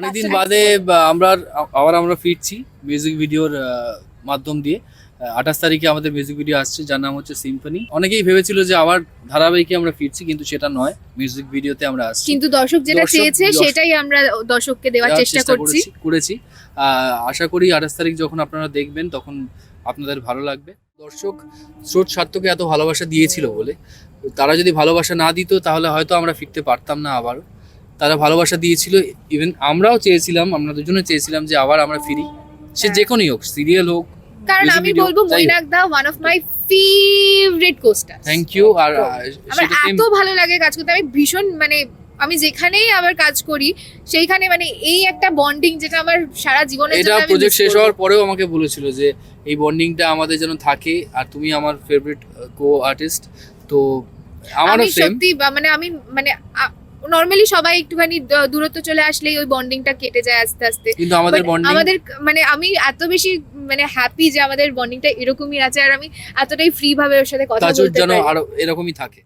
অনেকদিন বাদে আমরা আবার আমরা ফিরছি মিউজিক ভিডিওর মাধ্যম দিয়ে। আঠাশ তারিখে আমাদের মিউজিক ভিডিও আসছে যার নাম হচ্ছে সিম্ফনি অনেকেই ভেবেছিল যে আবার ধারাবাহিকে আমরা ফিরছি কিন্তু সেটা নয়। মিউজিক ভিডিওতে আমরা আসছি। কিন্তু দর্শক যেটা চেয়েছে সেটাই আমরা দর্শককে দেওয়ার চেষ্টা করছি। করেছি- আশা করি আঠাশ তারিখ যখন আপনারা দেখবেন তখন আপনাদের ভালো লাগবে। দর্শক স্রোত সার্থকে এত ভালোবাসা দিয়েছিল বলে তারা যদি ভালোবাসা না দিত তাহলে হয়তো আমরা ফিরতে পারতাম না আবারও। তারা ভালোবাসা দিয়েছিল। ইভেন আমরাও চেয়েছিলাম আমরা দুজনে চেয়েছিলাম যে আবার আমরা ফিরি। সে হ্যাঁ। যে কোনোই হোক সিরিয়াল হোক কারণ আমি বলব Mainak da one of my favourite costar thank you আর আমার এত ভালো লাগে কাজ করতে। আমি ভীষণ মানে আমি যেখানেই আবার কাজ করি সেইখানে মানে এই একটা বন্ডিং যেটা আমার সারা জীবনের এটা প্রজেক্ট শেষ হওয়ার পরেও আমাকে বলেছিল যে এই বন্ডিংটা আমাদের যেন থাকে আর তুমি আমার ফেভারিট কো আর্টিস্ট তো আমারও আমি সেম সত্যি মানে আমি মানে নর্মালি সবাই একটুখানি দূরত্ব চলে আসলেই ওই বন্ডিংটা কেটে যায় আস্তে আস্তে। কিন্তু আমাদের বন্ডিং আমাদের মানে আমি এত বেশি মানে হ্যাপি যে আমাদের বন্ডিংটা এরকমই আছে আর আমি এতটাই ফ্রি ভাবে ওর সাথে কথা বলতে যেন পারি। আরও এরকমই থাকে।